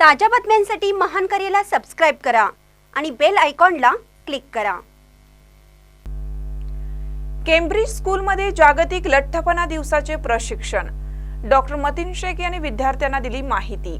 ताज्या बातम्यांसाठी महान करेला सबस्क्राईब करा आणि बेल आयकॉनला क्लिक करा. केम्ब्रिज स्कूलमध्ये जागतिक लठ्ठपणा दिवसाचे प्रशिक्षण. डॉक्टर मतीन शेख यांनी विद्यार्थ्यांना दिली माहिती.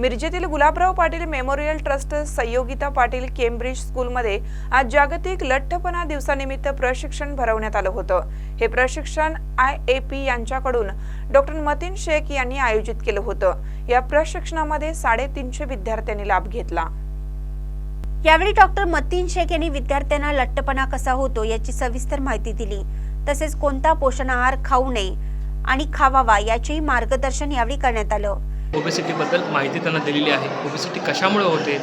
मिरजेतील Gulabrao Patil memorial trust Sanyogita Patil Cambridge स्कूलमध्ये आज जागतिक लठ्ठपणा दिवसानिमित्त प्रशिक्षण भरवण्यात आलं होतं. हे प्रशिक्षण आय ए पी यांच्याकडून डॉक्टर मतीन शेख यांनी आयोजित केलं होतं. या प्रशिक्षणामध्ये साडेतीनशे विद्यार्थ्यांनी लाभ घेतला. यावेळी डॉक्टर मतीन शेख यांनी विद्यार्थ्यांना लठ्ठपणा कसा होतो याची सविस्तर माहिती दिली. तसेच कोणता पोषण आहार खाऊ नये आणि खावावा याचेही मार्गदर्शन यावेळी करण्यात आलं. ओबेसिटीबद्दल माहिती त्यांना दिलेली आहे. ओबेसिटी कशामुळे होते?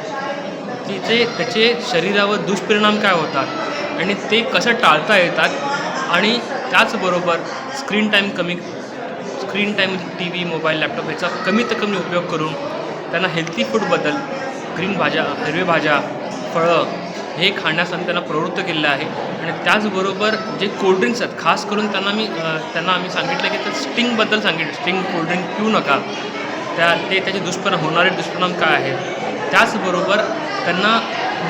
तिचे त्याचे शरीरावर दुष्परिणाम काय होतात आणि ते कसं टाळता येतात आणि त्याचबरोबर स्क्रीन टाईम कमी screen time T V mobile laptop याचा कमीत कमी उपयोग करून त्यांना हेल्थी फूडबद्दल ग्रीन भाज्या हिरवे भाज्या फळं हे खाण्यासाठी त्यांना प्रवृत्त केलेलं आहे. आणि त्याचबरोबर जे कोल्ड्रिंक्स आहेत खास करून त्यांना मी त्यांना आम्ही सांगितलं की त्या स्टिंगबद्दल सांगितलं. स्टिंग कोल्ड्रिंक पिऊ नका. त्या ते त्याचे दुष्परिणाम होणारे दुष्परिणाम काय आहेत? त्याचबरोबर त्यांना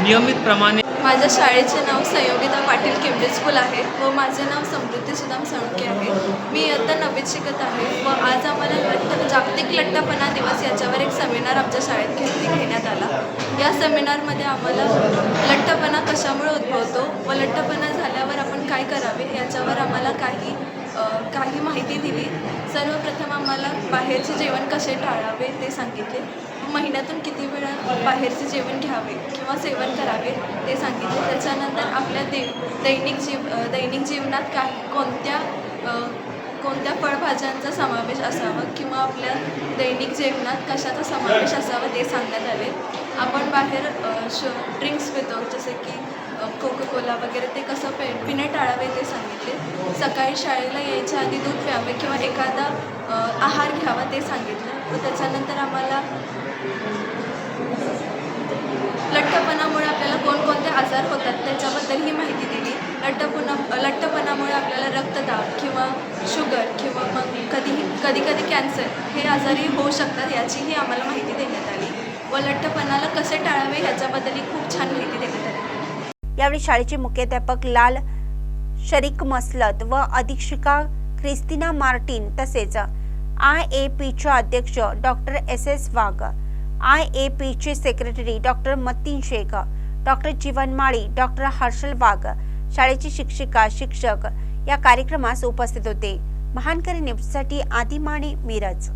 नियमितप्रमाणे माझ्या शाळेचे नाव संयोगिता पाटील केम्ब्रिज स्कूल आहे. व माझे नाव समृद्धी सुदाम सणके आहे. मी इयत्ता नववीत शिकत आहे. व आज आम्हाला लठ्ठ जागतिक लठ्ठपणा दिवस याच्यावर एक सेमिनार आमच्या शाळेत घेत घेण्यात आला. या सेमिनारमध्ये आम्हाला लठ्ठपणा कशामुळे उद्भवतो? व लठ्ठपणा झाल्यावर आपण काय करावे? याच्यावर आम्हाला काही दिली. सर्वप्रथम आम्हाला बाहेरचे जेवण कसे टाळावे ते सांगितले. महिन्यातून किती वेळा बाहेरचे जेवण घ्यावे किंवा सेवन करावे ते सांगितले. त्याच्यानंतर आपल्या दे दैनिक जीव दैनिक जीवनात काही कोणत्या कोणत्या फळभाज्यांचा समावेश असावा किंवा आपल्या दैनिक जेवणात कशाचा समावेश असावा ते सांगण्यात आले. आपण बाहेर श ड्रिंक्स पितो जसे की कोको कोला वगैरे ते कसं पे पिणे टाळावे ते सांगितले. सकाळी शाळेला यायच्या आधी दूध प्यावे किंवा एखादा आहार घ्यावा ते सांगितलं. व त्याच्यानंतर आम्हाला लठ्ठपणामुळे आपल्याला कोणकोणते आजार होतात त्याच्याबद्दल ही माहिती दिली. लठ्ठपणा लठ्ठपणामुळे आपल्याला रक्तदाब किंवा शुगर किंवा मग कधीही कधी कधी कॅन्सर हे आजारही होऊ शकतात याचीही आम्हाला माहिती देण्यात आली. व लठ्ठपणाला कसे टाळावे ह्याच्याबद्दलही खूप छान माहिती देण्यात आली. यावेळी शाळेचे मुख्याध्यापक लाल शरीक मसलत व अधीक्षिका ख्रिस्तिना मार्टिन तसेच आय ए पीच्या अध्यक्ष doctor S S Wagh I A पीचे secretary doctor Mateen Shaikh doctor Jeevan Mali doctor Harshal Wagh शाळेची शिक्षिका शिक्षक या कार्यक्रमास उपस्थित होते. महानकरी न्यूजसाठी आदिमाणी मिरज.